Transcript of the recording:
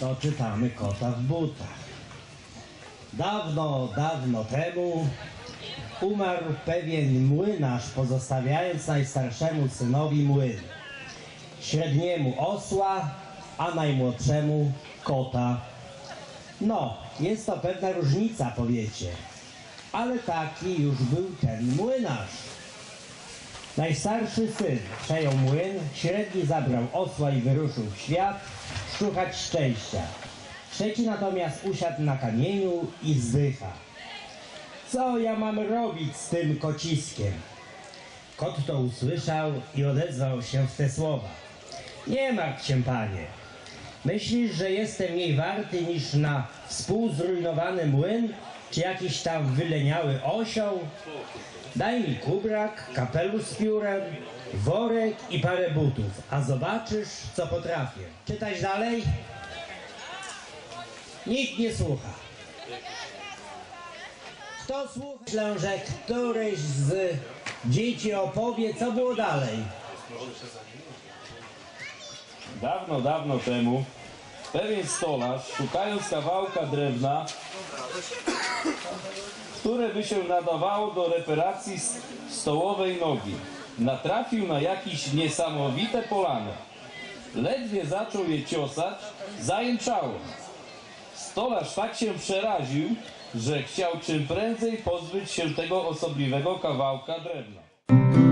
to czytamy kota w butach. Dawno, dawno temu umarł pewien młynarz, pozostawiając najstarszemu synowi młyn. Średniemu osła, a najmłodszemu kota. No, jest to pewna różnica, powiecie. Ale taki już był ten młynarz. Najstarszy syn przejął młyn, średni zabrał osła i wyruszył w świat szukać szczęścia. Trzeci natomiast usiadł na kamieniu i zdycha. Co ja mam robić z tym kociskiem? Kot to usłyszał i odezwał się w te słowa. Nie martw się, panie. Myślisz, że jestem mniej warty niż na współzrujnowany młyn, czy jakiś tam wyleniały osioł? Daj mi kubrak, kapelusz z piórem, worek i parę butów, a zobaczysz, co potrafię. Czytać dalej? Nikt nie słucha. Kto słucha? Myślę, że któryś z dzieci opowie, co było dalej. Dawno, dawno temu pewien stolarz, szukając kawałka drewna, które by się nadawało do reparacji stołowej nogi, natrafił na jakieś niesamowite polane. Ledwie zaczął je ciosać, zajęczało. Stolarz tak się przeraził, że chciał czym prędzej pozbyć się tego osobliwego kawałka drewna.